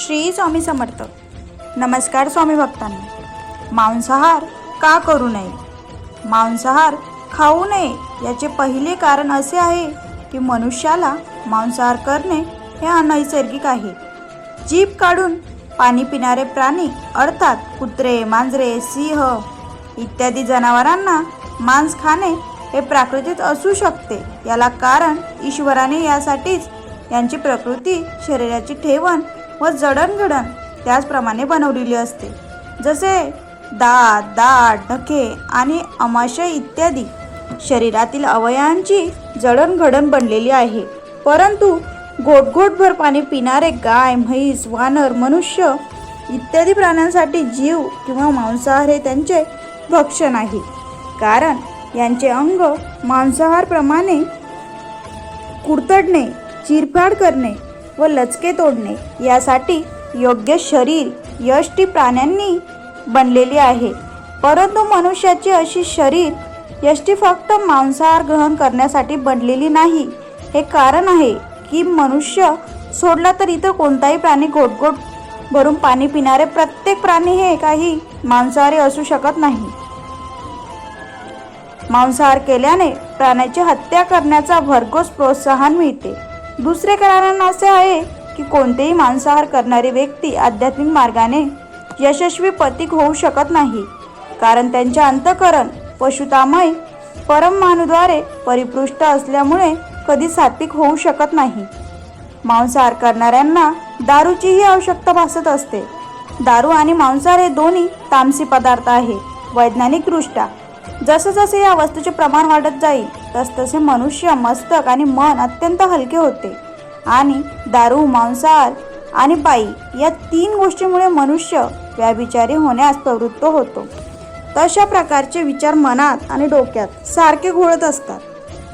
श्री स्वामी समर्थ. नमस्कार स्वामी भक्तांना. मांसाहार का करू नये? मांसाहार खाऊ नये याचे पहिले कारण असे आहे की मनुष्याला मांसाहार करणे हे अनैसर्गिक आहे. जीभ काढून पाणी पिणारे प्राणी अर्थात कुत्रे मांजरे सिंह इत्यादी जनावरांना मांस खाणे हे प्राकृतिक असू शकते. याला कारण ईश्वराने यासाठीच यांची प्रकृती शरीराची ठेवण व जडणघडण त्याचप्रमाणे बनवलेली असते. जसे दात दाढ ढके आणि अमाशय इत्यादी शरीरातील अवयवांची जडणघडण बनलेली आहे. परंतु घोटघोटभर पाणी पिणारे गाय म्हैस वानर मनुष्य इत्यादी प्राण्यांसाठी जीव किंवा मांसाहार हे त्यांचे भक्षण आहे कारण यांचे अंग मांसाहारप्रमाणे कुडतडणे चिरफाड करणे व लचके तोडणे यासाठी योग्य शरीर यष्टी प्राण्यांनी बनलेली आहे. परंतु मनुष्याची अशी शरीर यष्टी फक्त मांसाहार ग्रहण करण्यासाठी बनलेली नाही. हे कारण आहे की मनुष्य सोडला तर इतर कोणताही प्राणी घोटघोट भरून पाणी पिणारे प्रत्येक प्राणी हे काही मांसाहारी असू शकत नाही. मांसाहार केल्याने प्राण्याची हत्या करण्याचा भरघोस प्रोत्साहन मिळते. दुसरे कारण असे आहे की कोणतेही मांसाहार करणारी व्यक्ती आध्यात्मिक मार्गाने यशस्वी पतिक होऊ शकत नाही. कारण त्यांचे अंतकरण पशुतामय परममानूद्वारे परिपृष्ट असल्यामुळे कधी सात्विक होऊ शकत नाही. मांसाहार करणाऱ्यांना दारूचीही आवश्यकता भासत असते. दारू आणि मांसाहार हे दोन्ही तामसी पदार्थ आहे वैज्ञानिकदृष्ट्या. जसजसे या वस्तूचे प्रमाण वाढत जाईल तसतसे मनुष्य मस्तक आणि मन अत्यंत हलके होते. आणि दारू मांसाहार आणि बाई या तीन गोष्टीमुळे मनुष्य व्याभिचारी होण्यास प्रवृत्त होतो. तशा प्रकारचे विचार मनात आणि डोक्यात सारखे घोळत असतात.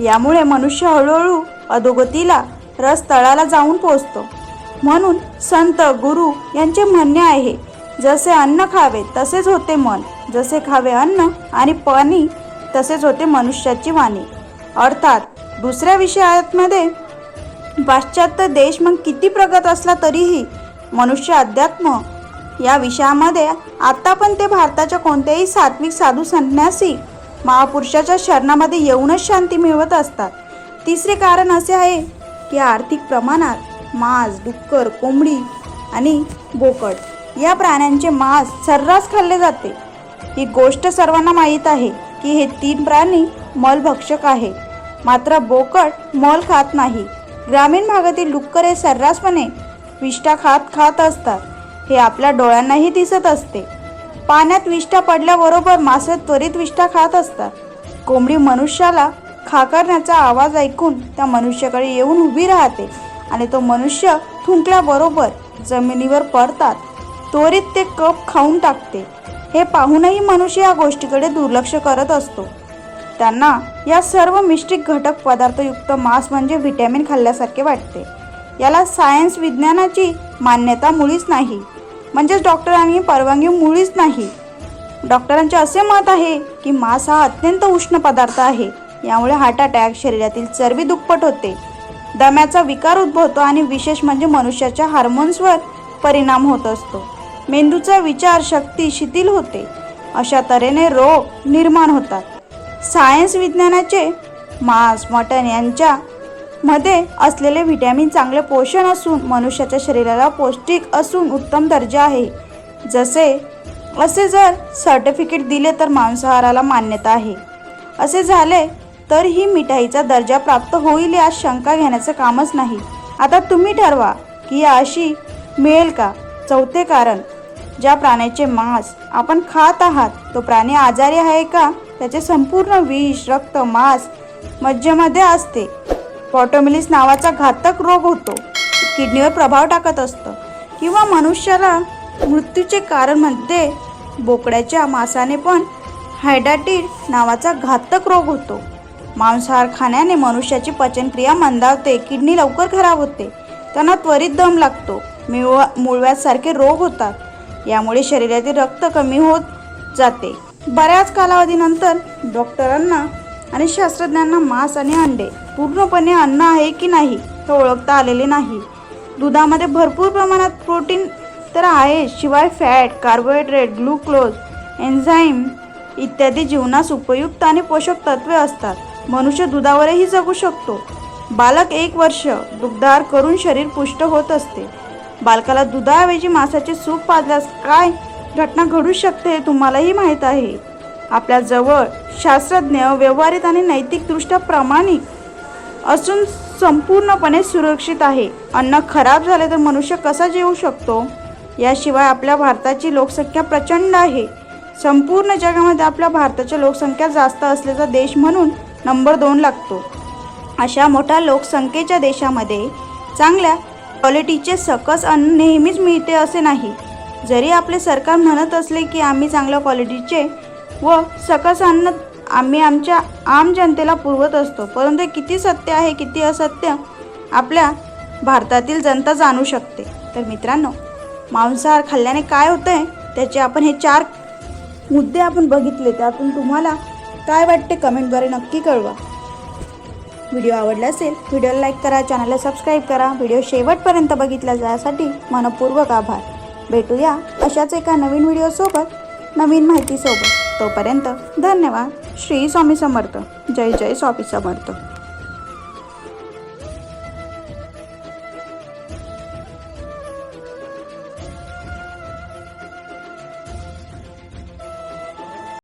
यामुळे मनुष्य हळूहळू अधोगतीला रस तळाला जाऊन पोचतो. म्हणून संत गुरु यांचे म्हणणे आहे जसे अन्न खावे तसेच होते मन जसे खावे अन्न आणि पाणी तसेच होते मनुष्याची वाणी. अर्थात दुसऱ्या विषयामध्ये पाश्चात्य देश मग किती प्रगत असला तरीही मनुष्य अध्यात्म या विषयामध्ये आता पण ते भारताच्या कोणत्याही सात्विक साधू संन्यासी महापुरुषाच्या शरणामध्ये येऊनच शांती मिळवत असतात. तिसरे कारण असे आहे की आर्थिक प्रमाणात मांस डुक्कर कोंबडी आणि बोकड या प्राण्यांचे मांस सर्रास खाल्ले जाते. ही गोष्ट सर्वांना माहीत आहे की हे तीन प्राणी मलभक्षक आहे. मात्र बोकड मल खात नाही. ग्रामीण भागातील डुक्कर हे सर्रासपणे विष्ठा खात खात असतात. हे आपल्या डोळ्यांनाही दिसत असते. पाण्यात विष्ठा पडल्याबरोबर मासे त्वरित विष्ठा खात असतात. कोंबडी मनुष्याला खाकरण्याचा आवाज ऐकून त्या मनुष्याकडे येऊन उभी राहते आणि तो मनुष्य थुंकल्याबरोबर जमिनीवर पडतात. त्वरित ते कप खाऊन टाकते. हे पाहूनही मनुष्य या गोष्टीकडे दुर्लक्ष करत असतो. त्यांना या सर्व मिष्टिक घटक पदार्थयुक्त मांस म्हणजे व्हिटॅमिन खाल्ल्यासारखे वाटते. याला सायन्स विज्ञानाची मान्यता मुळीच नाही. म्हणजेच डॉक्टरांनी परवानगी मुळीच नाही. डॉक्टरांचे असे मत आहे की मांस हा अत्यंत उष्ण पदार्थ आहे. यामुळे हार्ट अटॅक शरीरातील चरबी दुप्पट होते. दम्याचा विकार उद्भवतो आणि विशेष म्हणजे मनुष्याच्या हार्मोन्सवर परिणाम होत असतो. मेंदूचा विचार शक्ती शिथिल होते. अशा तऱ्हेने रोग निर्माण होतात. सायन्स विज्ञानाचे मांस मटण यांच्या मध्ये असलेले व्हिटॅमिन चांगले पोषण असून मनुष्याच्या शरीराला पौष्टिक असून उत्तम दर्जा आहे. जसे असे जर सर्टिफिकेट दिले तर मांसाहाराला मान्यता आहे. असे झाले तर ही मिठाईचा दर्जा प्राप्त होईल या शंका घेण्याचं कामच नाही. आता तुम्ही ठरवा की या अशी मिळेल का? चौथे कारण ज्या प्राण्याचे मांस आपण खात आहात तो प्राणी आजारी आहे का? त्याचे संपूर्ण विष रक्त मांस मज्जेमध्ये असते. पॉटोमिलिस नावाचा घातक रोग होतो. किडनीवर प्रभाव टाकत असतं. किंवा मनुष्याला मृत्यूचे कारण म्हणते. बोकड्याच्या मांसाने पण हायडाटीड नावाचा घातक रोग होतो. मांसाहार खाण्याने मनुष्याची पचनक्रिया मंदावते. किडनी लवकर खराब होते. त्यांना त्वरित दम लागतो. मिळवा मुळव्यासारखे रोग होतात. यामुळे शरीरातील रक्त कमी होत जाते. बऱ्याच कालावधीनंतर डॉक्टरांना आणि शास्त्रज्ञांना मांस आणि अंडे पूर्णपणे अन्न आहे की नाही हे ओळखता आलेले नाही. दुधामध्ये भरपूर प्रमाणात प्रोटीन तर आहे शिवाय फॅट कार्बोहायड्रेट ग्लुकोज एन्झाईम इत्यादी जीवनास उपयुक्त आणि पोषक तत्वे असतात. मनुष्य दुधावरही जगू शकतो. बालक एक वर्ष दुग्धार करून शरीर पुष्ट होत असते. बालकाला दुधाऐवजी मांसाचे सूप पाजल्यास काय घटना घडू शकते हे तुम्हालाही माहीत आहे. आपल्या जवळ शास्त्रज्ञ व्यवहारित आणि नैतिकदृष्ट्या प्रामाणिक असून संपूर्णपणे सुरक्षित आहे. अन्न खराब झाले तर मनुष्य कसा जेवू शकतो? याशिवाय आपल्या भारताची लोकसंख्या प्रचंड आहे. संपूर्ण जगामध्ये आपल्या भारताची लोकसंख्या जास्त असल्याचा देश म्हणून नंबर दोन लागतो. अशा मोठ्या लोकसंख्येच्या देशामध्ये चांगल्या क्वालिटीचे सकस अन्न नेहमीच मिळते असे नाही. जरी आपले सरकार म्हणत असले की आम्ही चांगल्या क्वालिटीचे व सकस अन्न आम्ही आमच्या आम जनतेला पुरवत असतो परंतु किती सत्य आहे किती असत्य आपल्या भारतातील जनता जाणू शकते. तर मित्रांनो मांसाहार खाल्ल्याने काय होतं आहे त्याचे आपण हे चार मुद्दे आपण बघितले त्यातून तुम्हाला काय वाटते कमेंटद्वारे नक्की कळवा. व्हिडिओ आवडला असेल व्हिडिओला लाईक करा चॅनलला सबस्क्राईब करा. व्हिडिओ शेवटपर्यंत बघितला जाण्यासाठी मनपूर्वक आभार. भेटूया अशाच एका नवीन व्हिडिओसोबत नवीन माहितीसोबत तोपर्यंत धन्यवाद. श्री स्वामी समर्थ. जय जय स्वामी समर्थ.